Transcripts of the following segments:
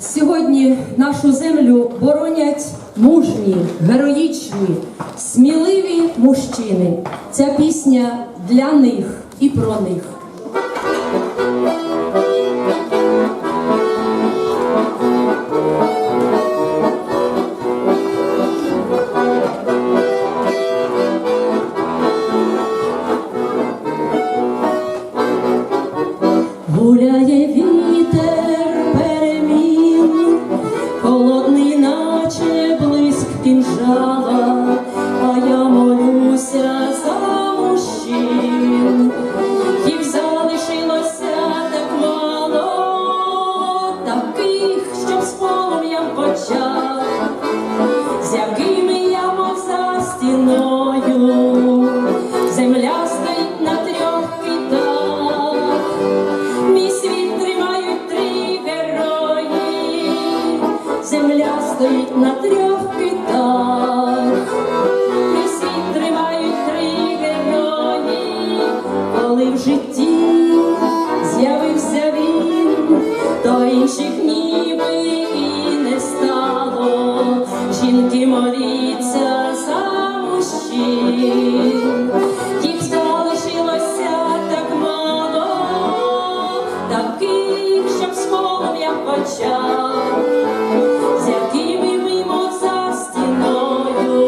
Сьогодні нашу землю боронять мужні, героїчні, сміливі мужчини. Ця пісня для них і про них. Гуляє вітер якими я мов за стіною, земля стоїть на трьох китах. Мій світ тримають три герої, земля стоїть на трьох китах. Мій світ тримають три герої, коли в житті з'явився він, то інших ніби Жінки моліться за мужчин, їх залишилося так мало, таких, щоб з полум'ям почав, з якими мимо за стіною,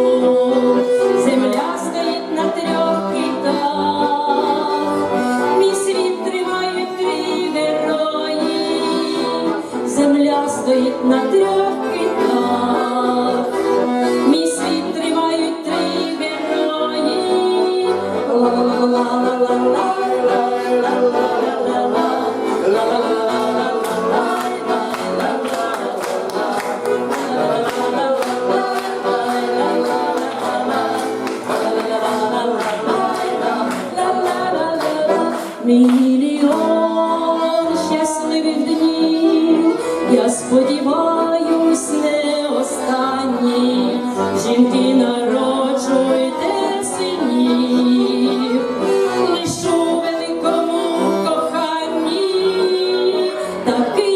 земля стоїть на трьох китах, мій світ тримають три герої, земля стоїть на трьох Мільйон щасливих днів, я сподіваюсь, не останні жінки народжують. 어떻게